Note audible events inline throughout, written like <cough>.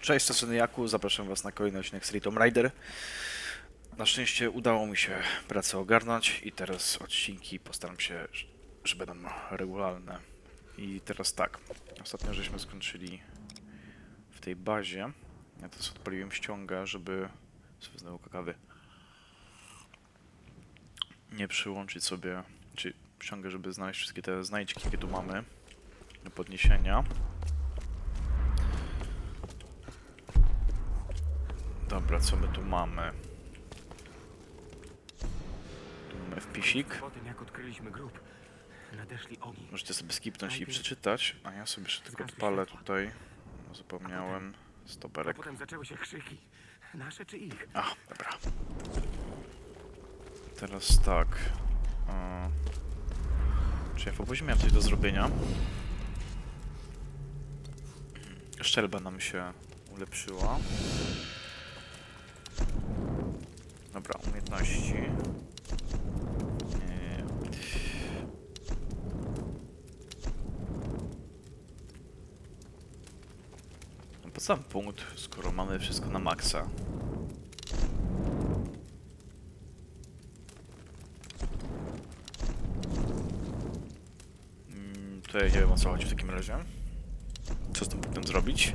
Cześć, to Jaku, zapraszam Was na kolejny odcinek Tomb Raider. Na szczęście udało mi się pracę ogarnąć i teraz odcinki postaram się, że będą regularne. I teraz tak, ostatnio żeśmy skończyli w tej bazie. Ja teraz odpaliłem ściągę, żeby... sobie znowu kakawy. Nie przyłączyć sobie, czy ściągę, żeby znaleźć wszystkie te znajdźki, jakie tu mamy do podniesienia. Dobra, co my tu mamy? Tu mamy wpisik. Po tym, jak odkryliśmy grób, nadeszli oni. Możecie sobie skipnąć i przeczytać, a ja sobie jeszcze tylko odpalę tutaj. No, Zapomniałem. Stoperek. potem zaczęły się krzyki. Nasze czy ich? A, dobra. Teraz tak. Czy ja w obozie miałem coś do zrobienia? Szczelba nam się ulepszyła. Dobra, umiejętności. Nie. No po sam punkt, skoro mamy wszystko na maksa. Mm, To ja nie wiem o co chodzi w takim razie. Co z tym punktem zrobić?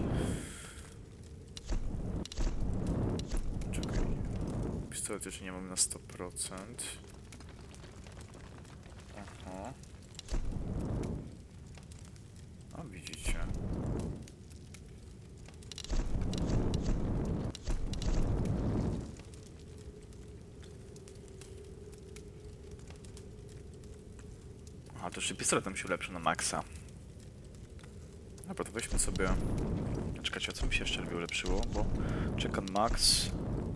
Pistolet jeszcze nie mamy na 100%. Aha. A widzicie. Aha, to jeszcze pistolet nam się ulepszy na maksa. Dobra, to weźmy sobie... Czekajcie, co mi się jeszcze lepiej ulepszyło? Bo Czekam Max,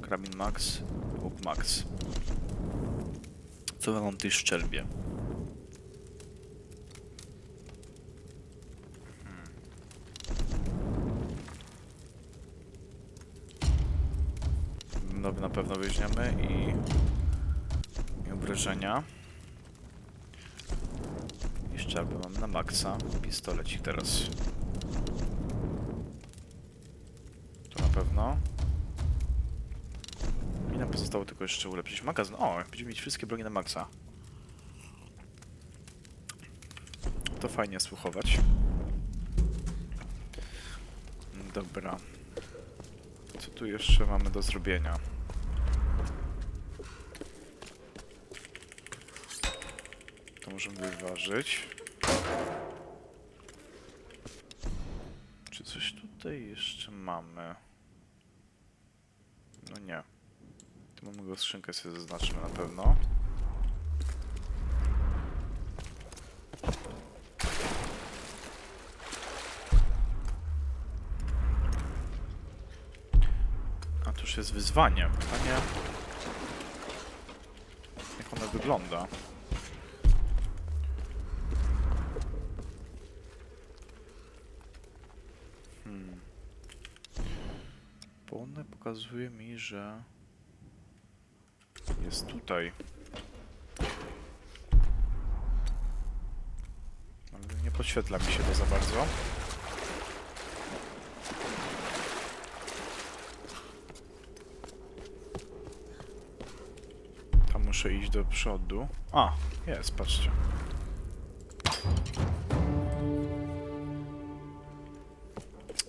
Karabin Max, Łuk Max. Co mam tej szczelbie? Hmm. Nowy na pewno weźmiemy i... i obrażenia. I mamy na maksa. Pistolecik teraz. To na pewno. I nam pozostało tylko jeszcze ulepszyć magazyn. O, będziemy mieć wszystkie broni na maksa. To fajnie słuchować. Dobra. Co tu jeszcze mamy do zrobienia? To możemy wyważyć. Czy coś tutaj jeszcze mamy? No nie. Tu mamy go skrzynkę sobie zaznaczymy na pewno. A tu już jest wyzwanie. Pytanie... Jak ono wygląda? Hmm. Bo one pokazuje mi, że jest tutaj. Ale nie podświetla mi się to za bardzo. Tam muszę iść do przodu. A, jest, patrzcie.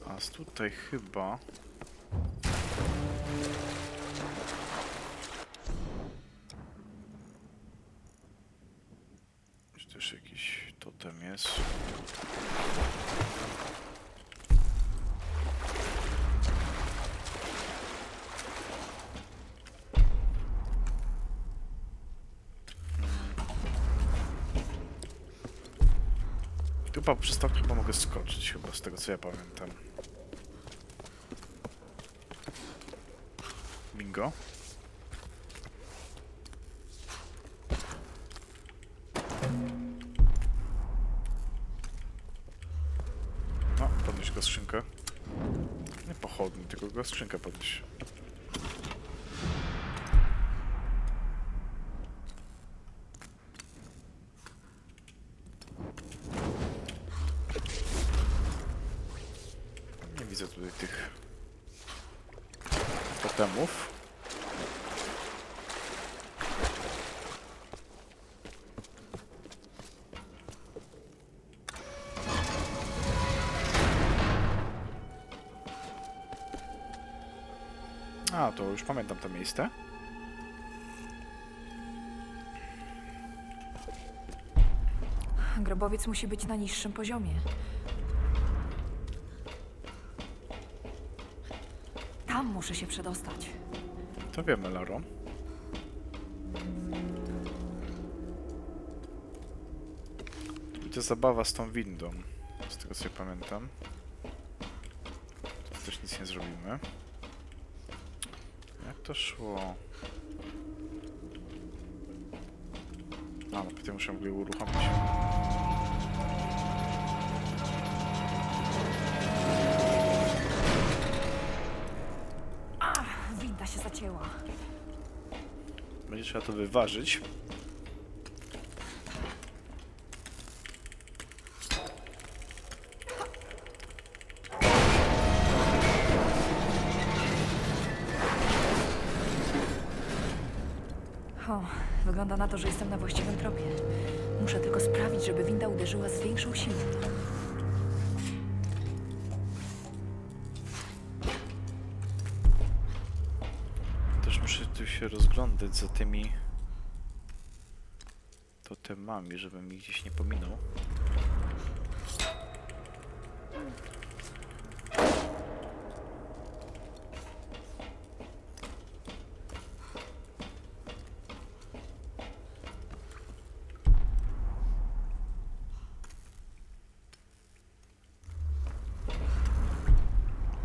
A tutaj chyba... co ja pamiętam. Bingo. No, podnieś go skrzynkę. Nie pochodni, tylko go skrzynkę podnieś. To miejsce. Grobowiec musi być na niższym poziomie. Tam muszę się przedostać. To wiemy, Laro. Będzie zabawa z tą windą. Z tego co ja pamiętam. Tu też nic nie zrobimy. To szło? A, no potem muszę go uruchomić. Winda się zacięła. Będzie trzeba to wyważyć. O, wygląda na to, że jestem na właściwym tropie. Muszę tylko sprawić, żeby winda uderzyła z większą siłą. Też muszę tu się rozglądać za tymi totemami, żebym mi gdzieś nie pominął.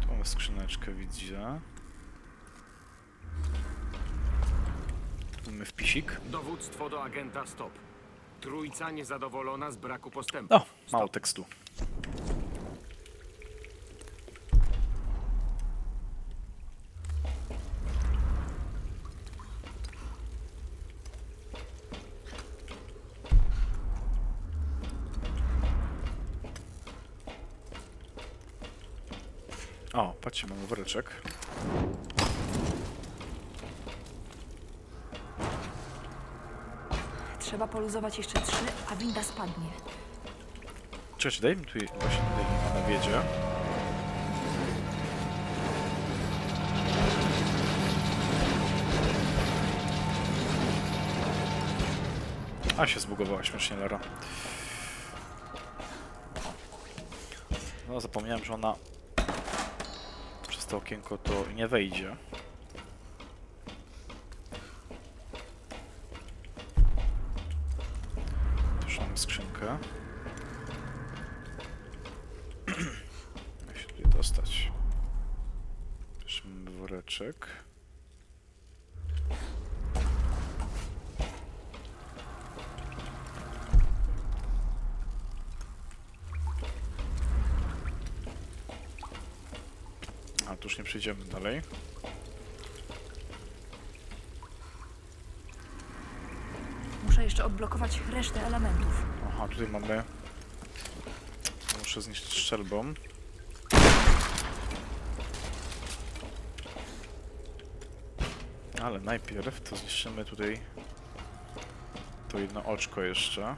Tu mamy skrzyneczkę, widzę. Wpisik. Dowództwo do agenta Stop. Trójca niezadowolona z braku postępu. O, mało tekstu. O, patrzcie, mamy woreczek. Trzeba poluzować jeszcze trzy, a winda spadnie. Cześć, daj mi tu właśnie tutaj na wiedzie. A się zbugowała śmiesznie Lara. No zapomniałem, że ona przez to okienko to nie wejdzie. Też mamy skrzynkę. Jak się tutaj dostać? Też A tu już nie przejdziemy dalej. Muszę jeszcze odblokować resztę elementów. Aha, tutaj mamy. Muszę zniszczyć strzelbą. Ale najpierw to zniszczymy tutaj to jedno oczko jeszcze.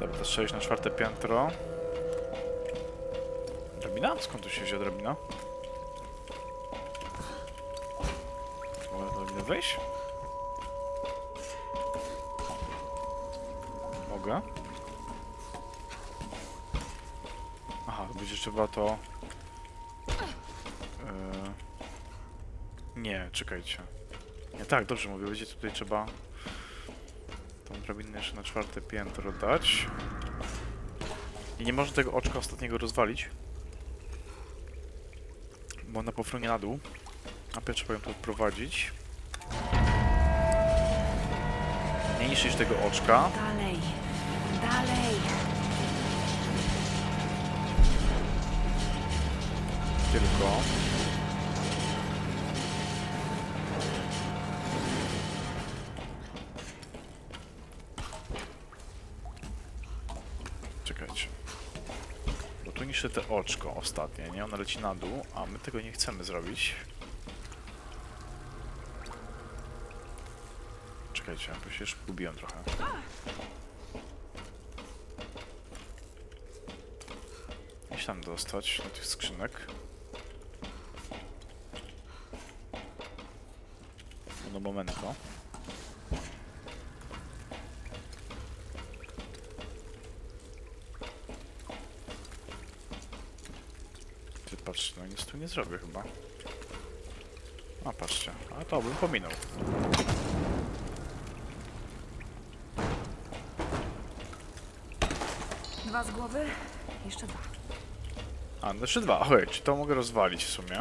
Dobra, to strzelić na czwarte piętro. Drabina? Skąd tu się wzięła drabina? Wejść? Mogę. Aha, będzie trzeba to... Yy... Nie, czekajcie. Nie, tak, dobrze mówię, będzie tutaj trzeba tą drabinę jeszcze na czwarte piętro dać. I nie można tego oczka ostatniego rozwalić. Bo ona pofrunie na dół. A pierwsze ją tu odprowadzić. zmniejszyć tego oczka. Dalej, dalej. Tylko. Czekajcie. Bo tu niszczy te oczko ostatnie, nie? Ona leci na dół, a my tego nie chcemy zrobić. Czekajcie, bo się już gubiłem trochę. Iść tam dostać do tych skrzynek. No momento. Ty patrz, no nic tu nie zrobię chyba. A patrzcie, a to bym pominął. Dwa z głowy, jeszcze dwa. A, no jeszcze dwa. Okej, czy to mogę rozwalić w sumie?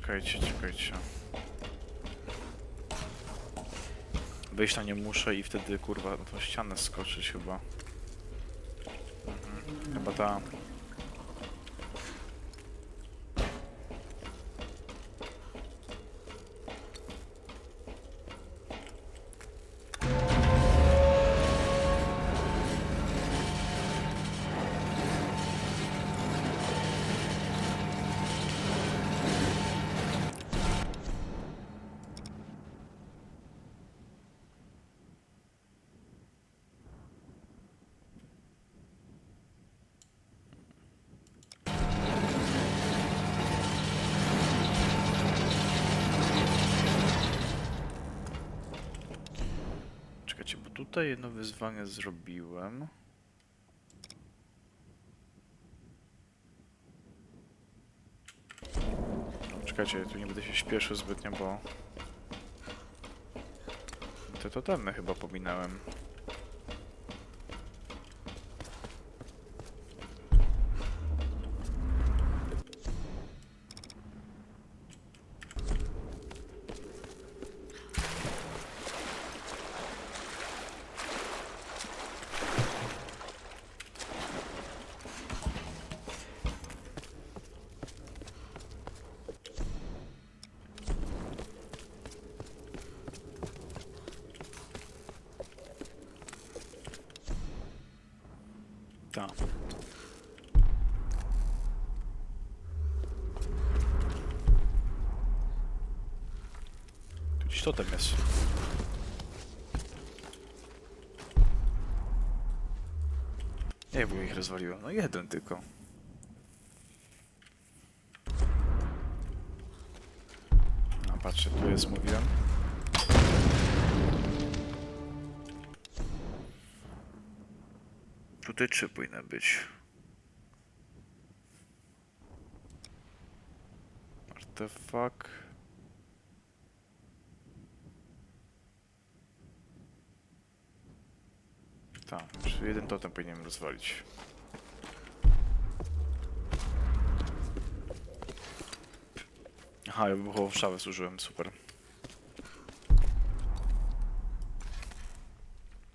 Czekajcie, czekajcie. Wejść na nie muszę i wtedy kurwa na tą ścianę skoczyć chyba. Mhm. Chyba ta... tutaj jedno wyzwanie zrobiłem. Czekajcie, tu nie będę się śpieszył zbytnio, bo... Te totemy chyba pominąłem. Tak. Gdzieś totem jest. Jak było ich rozwaliłem? No jeden tylko. A patrzcie, tu jest, mówiłem. Tutaj trzy powinny być. Artefakt. Tak, czyli jeden totem powinienem rozwalić. Aha, ja wybuchową szałę zużyłem, super.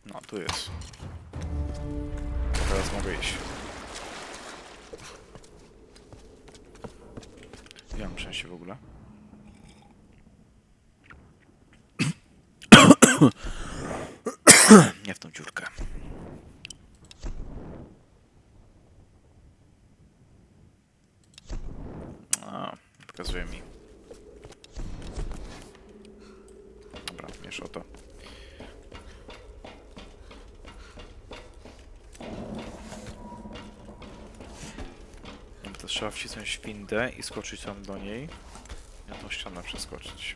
No, tu jest. Teraz mogę iść. Ja mam szczęście w ogóle. <coughs> Nie w tą dziurkę. A, pokazuje mi. Dobra, mniejsza o to. To trzeba wcisnąć windę i skoczyć tam do niej. Na tą ścianę przeskoczyć.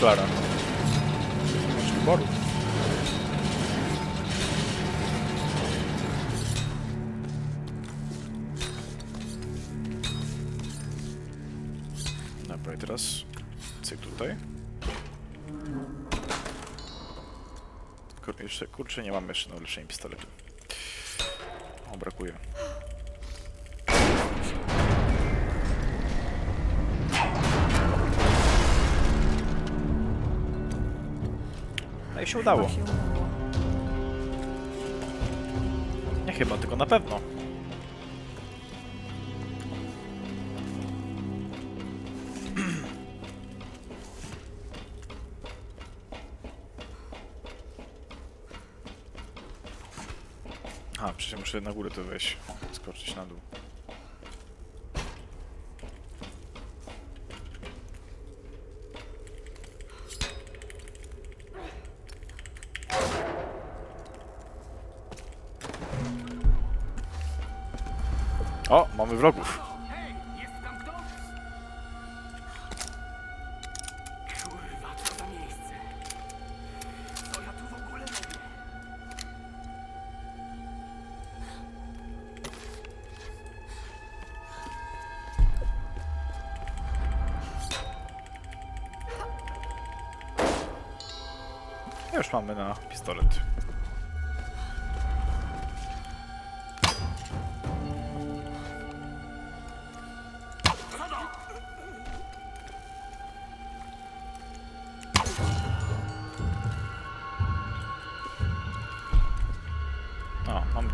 szlara. Masz wyboru. Dobra, i teraz cyk tutaj. Kur jeszcze, kurczę, nie mam jeszcze na ulepszenie pistoletu. O, brakuje. No i się udało. Chyba się udało. Nie chyba, tylko na pewno. <clears throat> A, przecież muszę na górę to wejść. Skoczyć na dół. Ogóle robię? Już mamy na pistolet.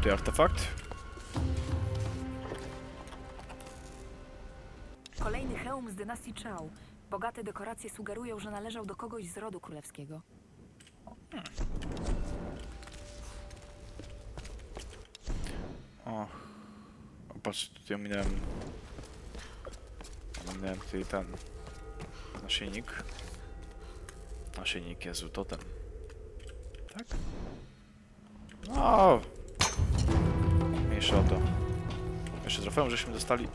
Tutaj artefakt. Kolejny hełm z dynastii Chao. Bogate dekoracje sugerują, że należał do kogoś z rodu królewskiego. O, o patrz, tutaj ominąłem... Ominąłem tutaj ten... Naszyjnik. Naszyjnik Jezu, totem. Tak? O! Mniejsza o to. Jeszcze trofeum żeśmy dostali...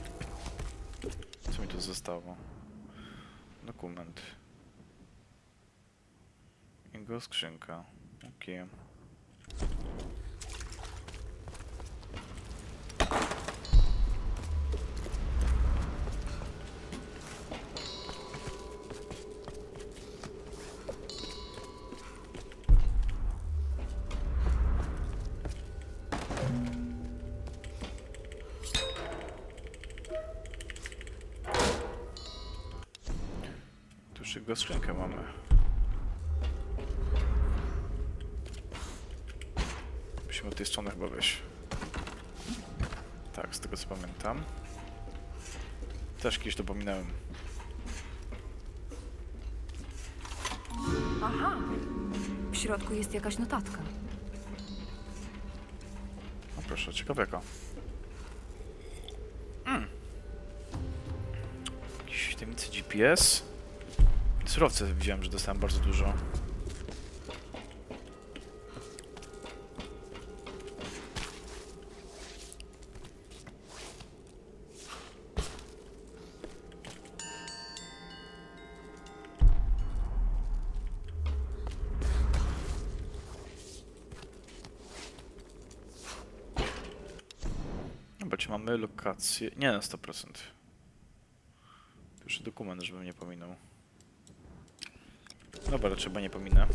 Co mi tu zostało? Dokument. Jego skrzynka. Okej. Tu jego skrzynkę mamy. Musimy od tej strony chyba wejść. Tak, z tego co pamiętam. Też kiedyś dopominałem. Aha! W środku jest jakaś notatka. No proszę, ciekawego. Mm. Jakiś tajemnicy GPS. Surowce widziałem, że dostałem bardzo dużo. Dobra, czy mamy lokację? Nie na 100%. Jeszcze dokument, żebym nie pominął. Dobra, trzeba nie pominę.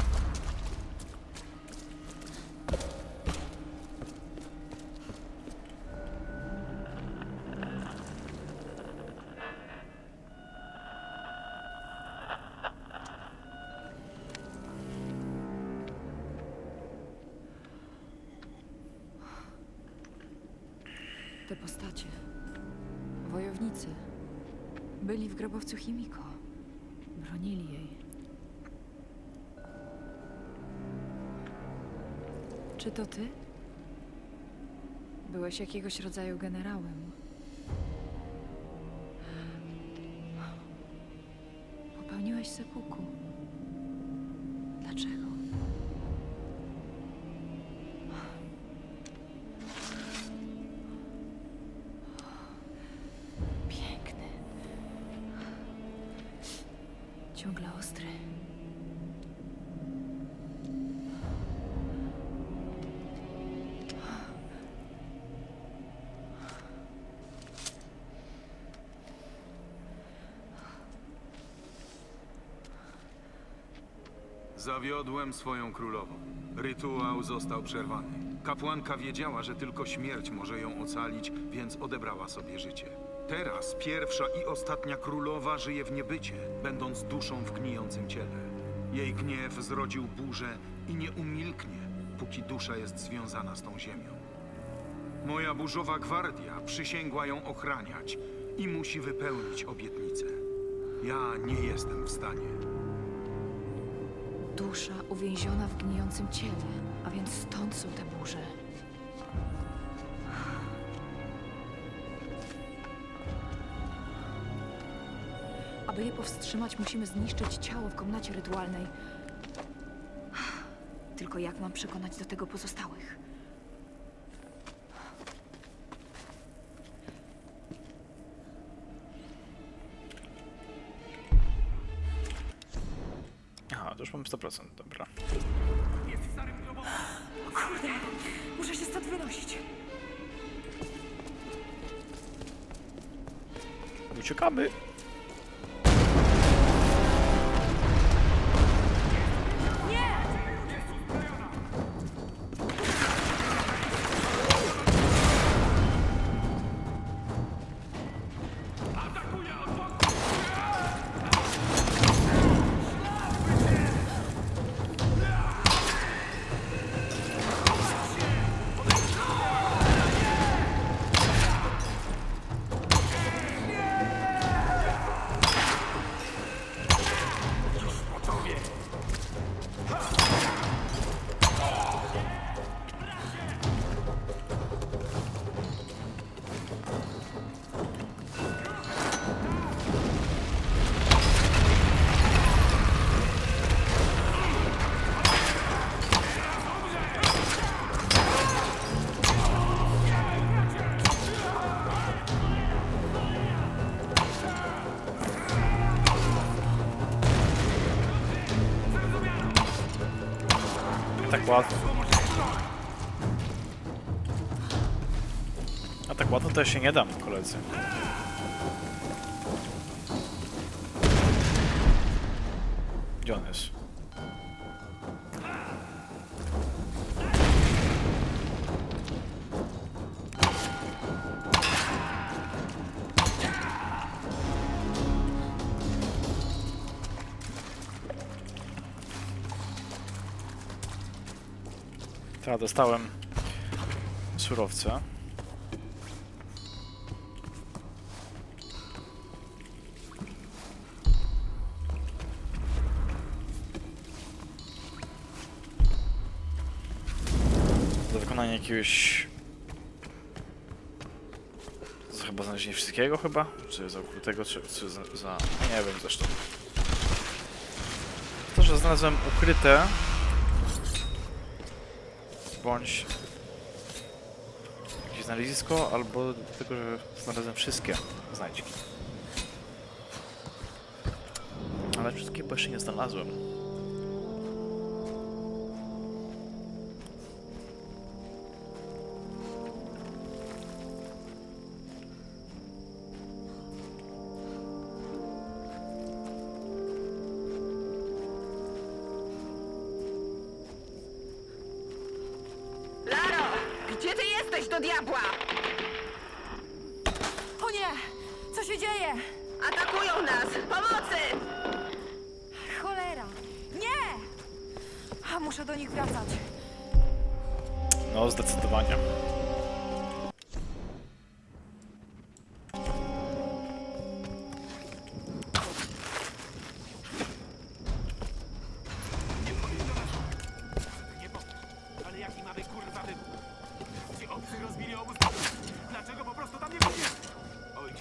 Chyba Byłeś jakiegoś rodzaju generałem. Popełniłeś sepuku. Dlaczego? Piękny. Ciągle ostry. Zawiodłem swoją królową. Rytuał został przerwany. Kapłanka wiedziała, że tylko śmierć może ją ocalić, więc odebrała sobie życie. Teraz pierwsza i ostatnia królowa żyje w niebycie, będąc duszą w gnijącym ciele. Jej gniew zrodził burzę i nie umilknie, póki dusza jest związana z tą ziemią. Moja burzowa gwardia przysięgła ją ochraniać i musi wypełnić obietnicę. Ja nie jestem w stanie. Dusza uwięziona w gnijącym ciele, a więc stąd są te burze. Aby je powstrzymać, musimy zniszczyć ciało w komnacie rytualnej. Tylko jak mam przekonać do tego pozostałych? 100%, dobra. Jest w starym grobowcu. Kurde, muszę się stąd wynosić. Uciekamy! Ja się nie dam, koledzy. Gdzie on jest? Tak, dostałem surowce. Jakiegoś... za- Chyba znalezienie wszystkiego chyba? Czy za ukrytego, czy, czy za, za... Nie wiem zresztą. To, że znalazłem ukryte bądź jakieś znalezisko, albo tylko, że znalazłem wszystkie znajdźki. Ale wszystkie jeszcze nie znalazłem.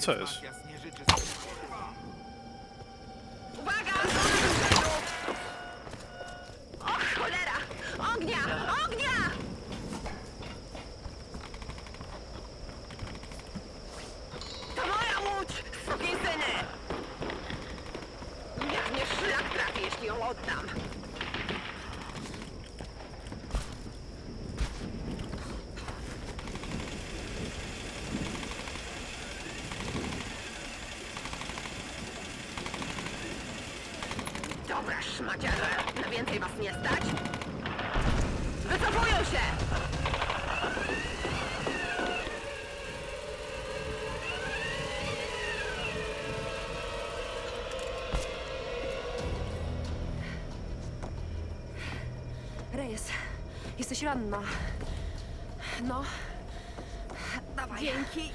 Co jest? Jesteś ranna. No. Dawaj. Dzięki.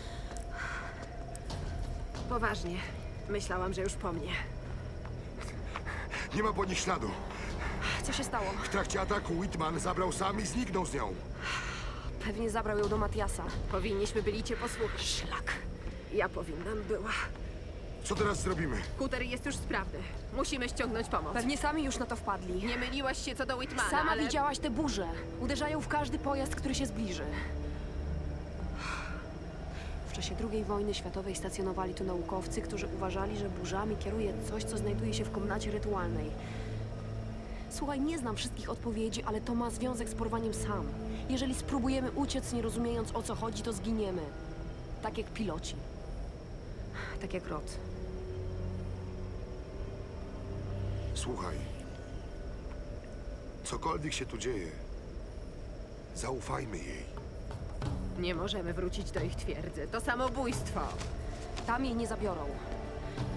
Poważnie. Myślałam, że już po mnie. Nie ma po nich śladu. Co się stało? W trakcie ataku Whitman zabrał sam i zniknął z nią. Pewnie zabrał ją do Matiasa. Powinniśmy byli cię posłuchać. Szlak. Ja powinnam była. Co teraz zrobimy? Kuter jest już sprawny. Musimy ściągnąć pomoc. Pewnie sami już na to wpadli. Nie myliłaś się co do Whitmana, Sama ale... widziałaś te burze. Uderzają w każdy pojazd, który się zbliży. W czasie II wojny światowej stacjonowali tu naukowcy, którzy uważali, że burzami kieruje coś, co znajduje się w komnacie rytualnej. Słuchaj, nie znam wszystkich odpowiedzi, ale to ma związek z porwaniem sam. Jeżeli spróbujemy uciec, nie rozumiejąc o co chodzi, to zginiemy. Tak jak piloci. Tak jak Rod. Słuchaj. Cokolwiek się tu dzieje, zaufajmy jej. Nie możemy wrócić do ich twierdzy. To samobójstwo. Tam jej nie zabiorą.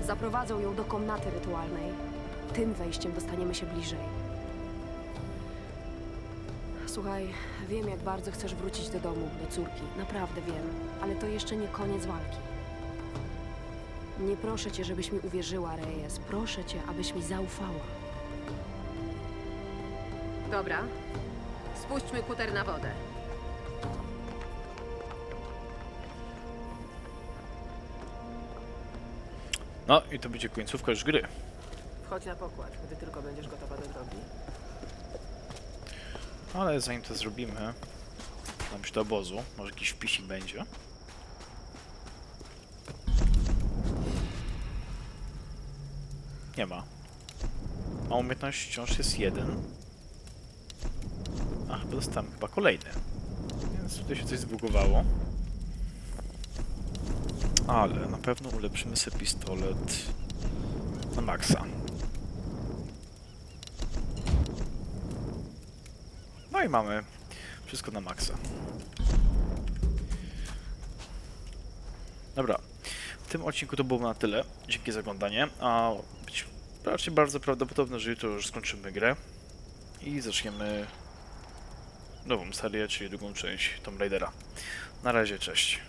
Zaprowadzą ją do komnaty rytualnej. Tym wejściem dostaniemy się bliżej. Słuchaj, wiem, jak bardzo chcesz wrócić do domu, do córki. Naprawdę wiem, ale to jeszcze nie koniec walki. Nie proszę cię, żebyś mi uwierzyła, Reyes. Proszę cię, abyś mi zaufała. Dobra. Spuśćmy kuter na wodę. No i to będzie końcówka już gry. Wchodź na pokład, gdy tylko będziesz gotowa do drogi. Ale zanim to zrobimy, dam się do obozu. Może jakiś wpisik będzie. Nie ma. A umiejętność wciąż jest jeden. A, chyba dostałem chyba kolejny. Więc tutaj się coś zbugowało. Ale na pewno ulepszymy sobie pistolet na maksa. No i mamy wszystko na maksa. Dobra. W tym odcinku to było na tyle. Dzięki za oglądanie. A raczej bardzo prawdopodobne, że jutro już skończymy grę i zaczniemy nową serię, czyli drugą część Tomb Raidera. Na razie, cześć.